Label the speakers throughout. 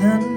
Speaker 1: mountain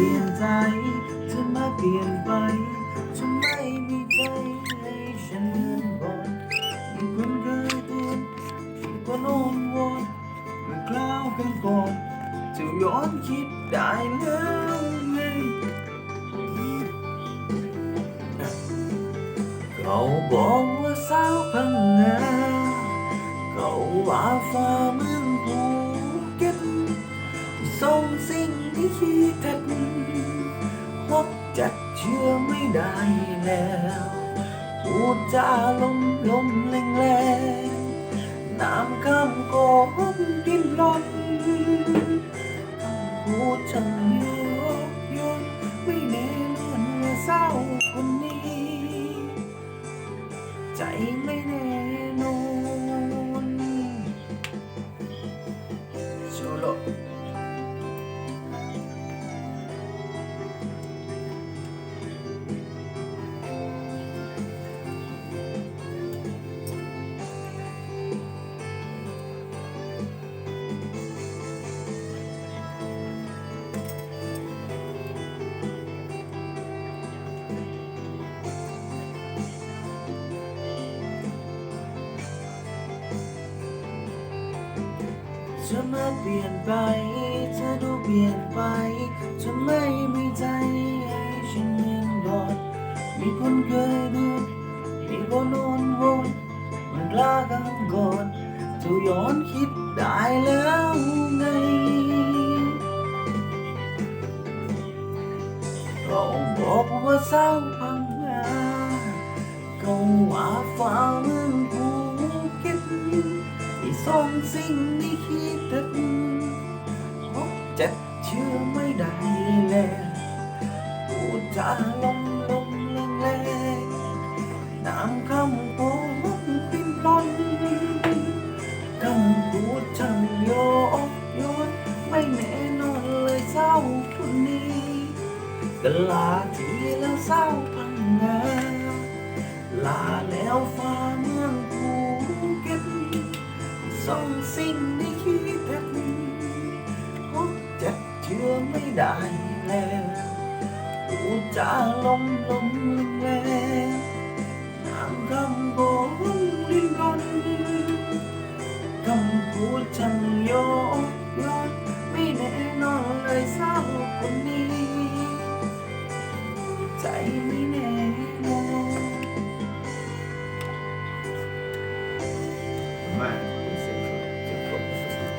Speaker 1: ลี่ยนใจฉันมาเปลี่ยนไปฉันไม่มีใจให้ฉันเลื่อนก่อนมีคนเคยเตือนมีคนโอนวนเมื่อกล่าวกันก่อนจะย้อนคิดได้แล้วไงเขาบอกว่าสาวพังงาเขาว่าฟ้าเมืองภูเก็ตส่งสิ่งที่คิด ได้แล้วพูดจาลมลมแรงแรงน้ำข้ามกหกดิ้นรนพูดช่างโยก จะมาเปลี่ยนไป เธอดูเปลี่ยนไปฉันไม่มีใจให้ฉันยังรอด มีคนเคยดูมีคนโอนวนมันกล้ากันก่อนจะย้อนคิดได้แล้วไงเขาบอกว่าเศร้าพังงาเขาว่าฟ้าเมือง ส่งสิ่งที่คิดถึงจะเชื่อไม่ได้แล้วพูดจาลมลมแรงๆน้ำคำโกหกดิ้นรนคำพูดช่างโยกโยนไม่แน่นอนเลยเศร้าคนนี้กลาที ส่งสิ่งที่คิดถึงพบจะเชื่อไม่ได้แล้วพูจาลมลมแรงน้ำคำโกงลิ้นรนคำพูดฉัน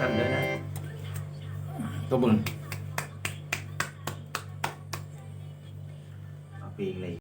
Speaker 2: ทุกท่านด้วยนะ ตัวบุญเอาเพลงเลย